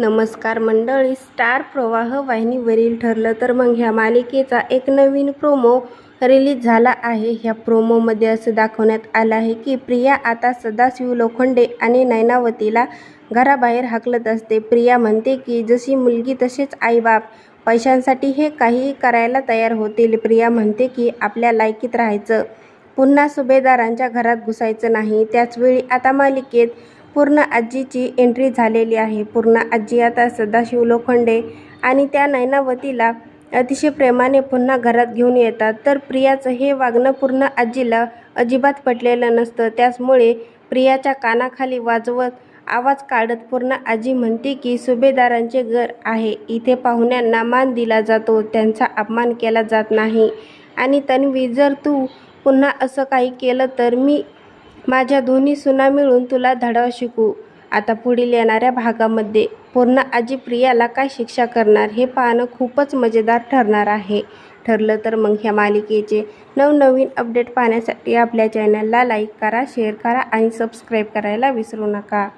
नमस्कार मंडळी. स्टार प्रवाह वाहिनीवरील ठरलं तर मग ह्या मालिकेचा एक नवीन प्रोमो रिलीज झाला आहे. ह्या प्रोमोमध्ये असं दाखवण्यात आलं आहे की प्रिया आता सदाशिव लोखंडे आणि नैनावतीला घराबाहेर हाकलत असते. प्रिया म्हणते की जशी मुलगी तसेच आईबाप. पैशांसाठी हे काही करायला तयार होतील. प्रिया म्हणते की आपल्या लायकीत राहायचं. पुन्हा सुभेदारांच्या घरात घुसायचं नाही. त्याचवेळी आता मालिकेत पूर्ण आजीची एंट्री झालेली आहे. पूर्ण आजी आता सदाशिव लोखंडे आणि त्या नैनावतीला अतिशय प्रेमाने पुन्हा घरात घेऊन येतात. तर प्रियाचं हे वागणं पूर्ण आजीला अजिबात पटलेलं नसतं. त्याचमुळे प्रियाच्या कानाखाली वाजवत आवाज काढत पूर्ण आजी म्हणते की सुभेदारांचे घर आहे. इथे पाहुण्यांना मान दिला जातो. त्यांचा अपमान केला जात नाही. आणि तन्वी जर तू पुन्हा असं काही केलं तर मी माझ्या दोन्ही सुना मिळून तुला धडा शिकू. आता पुढील येणाऱ्या भागामध्ये पूर्ण आजी प्रियाला काय शिक्षा करणार हे पाहणं खूपच मजेदार ठरणार आहे. ठरलं तर मग ह्या मालिकेचे नवनवीन अपडेट पाहण्यासाठी आपल्या चॅनलला लाईक करा शेअर करा आणि सबस्क्राईब करायला विसरू नका.